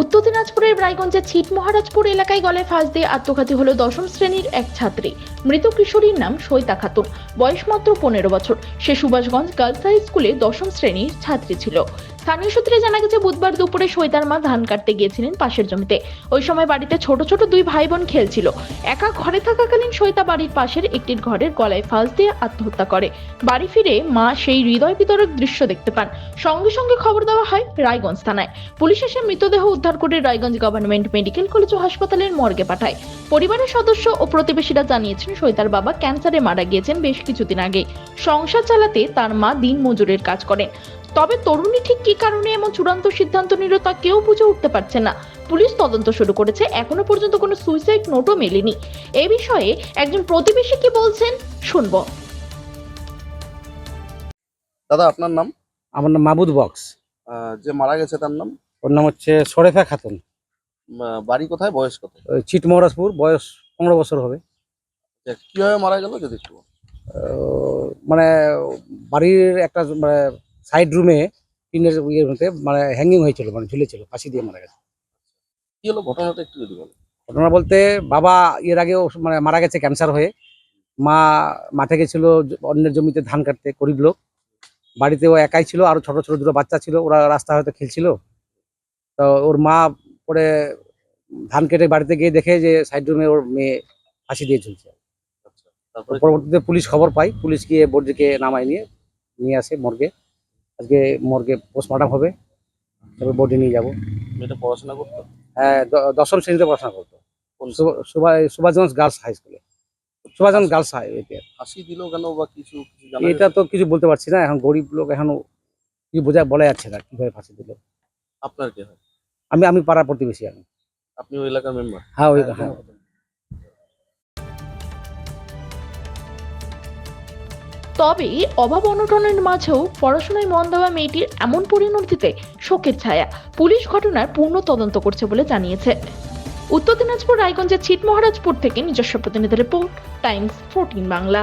উত্তর দিনাজপুরের রায়গঞ্জের ছিট মহারাজপুর এলাকায় গলে ফাঁস দিয়ে আত্মঘাতী হলো দশম শ্রেণির এক ছাত্রী। মৃত কিশোরীর নাম সৈতা খাতুন। বয়স মাত্র পনেরো বছর। সে সুভাষগঞ্জ গার্লস হাই স্কুলে দশম শ্রেণির ছাত্রী ছিল। স্থানীয় সূত্রে জানা গেছে, বুধবার দুপুরে সৈতার মা ধান কাটতে গিয়েছিলেন পাশের জমিতে। ওই সময় বাড়িতে ছোট ছোট দুই ভাই বোন খেলছিল। একা ঘরে থাকাকালীন সৈতা বাড়ির পাশের একটি ঘরের গলায় ফাঁস দিয়ে আত্মহত্যা করে। বাড়ি ফিরে মা সেই হৃদয় বিতরক দৃশ্য দেখতে পান। সঙ্গে সঙ্গে খবর দেওয়া হয় রায়গঞ্জ থানায়। পুলিশ এসে মৃতদেহ উদ্ধার করে রায়গঞ্জ গভর্নমেন্ট মেডিকেল কলেজ ও হাসপাতালের মর্গে পাঠায়। পরিবারের সদস্য ও প্রতিবেশীরা জানিয়েছেন সৈতার বাবা ক্যান্সারে মারা গিয়েছেন বেশ কিছুদিন আগে। সংসার চালাতে তার মা দিন মজুরের কাজ করেন। তবে তরুণী ঠিক কি কারণে এমন চূড়ান্ত সিদ্ধান্ত নিল তা কেউ বুঝে উঠতে পারছে না। পুলিশ তদন্ত শুরু করেছে এখনও পর্যন্ত কোনো সুইসাইড নোটও মেলেনি। এ বিষয়ে একজন প্রতিবেশী কি বলছেন শুনব। দাদা আপনার নাম? আমার নাম মাবুদ বক্স। যে মারা গেছে তার নাম? ওর নাম হচ্ছে সরেফা খাতুন। বাড়ি কোথায় বয়স কত? ওই চিট মহারাজপুর বয়স পনেরো বছর হবে। যে কীভাবে মারা গেল যদি একটু মানে বাড়ির একটা মানে সাইড রুমে টিনের ইয়ের মধ্যে মানে হ্যাঙ্গিং হয়েছিল মানে ঝুলেছিল ফাঁসি দিয়ে মারা গেছে। কি হলো? ঘটনাটা একটু যদি বলেন। ঘটনা বলতে বাবা এর আগেও মানে মারা গেছে ক্যান্সার হয়ে। মা মাঠে গেছিল অন্যের জমিতে ধান কাটতে গরিব লোক। বাড়িতে ও একাই ছিল আরও ছোট ছোট দুটো বাচ্চা ছিল ওরা রাস্তা হয়তো খেলছিল। তো ওর মা পরে ধান কেটে বাড়িতে গিয়ে দেখে যে সাইড রুমে ওর মেয়ে ফাঁসি দিয়ে ঝুলছে। আচ্ছা পরবর্তীতে পুলিশ খবর পাই পুলিশ গিয়ে বডিকে নামায় নিয়ে নিয়ে আসে মর্গে। আজকে মর্গে পোস্টমর্টম হবে। তারপর বডি নিয়ে যাব। মেয়েটা পড়াশোনা করতো? হ্যাঁ দ- দশম শ্রেণীতে পড়াশোনা করতো। সুভা- সুভা- সুভাষগঞ্জ গার্লস হাই স্কুলে সুভাষগঞ্জ গার্লস হাই এতে। ফাঁসি দিল কেন বা কিছু কিছু জানা এটা তো কিছু বলতে পারছি না। এখন গরিব লোক এখন কিছু বোঝা বলা যাচ্ছে না কীভাবে ফাঁসি দিল। আপনার কে হয়? আমি আমি পাড়া প্রতিবেশী আমি। আপনি ওই এলাকার মেম্বার হ্যাঁ ওই হ্যাঁ তবে অভাব অনটনের মাঝেও পড়াশোনায় মন দেওয়া মেয়েটির এমন পরিণতিতে শোকের ছায়া। পুলিশ ঘটনার পূর্ণ তদন্ত করছে বলে জানিয়েছে। উত্তর দিনাজপুর রায়গঞ্জের ছিটমহারাজপুর থেকে নিজস্ব প্রতিনিধি রিপোর্ট, টাইমস ফোরটিন বাংলা।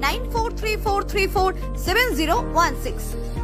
9434347016.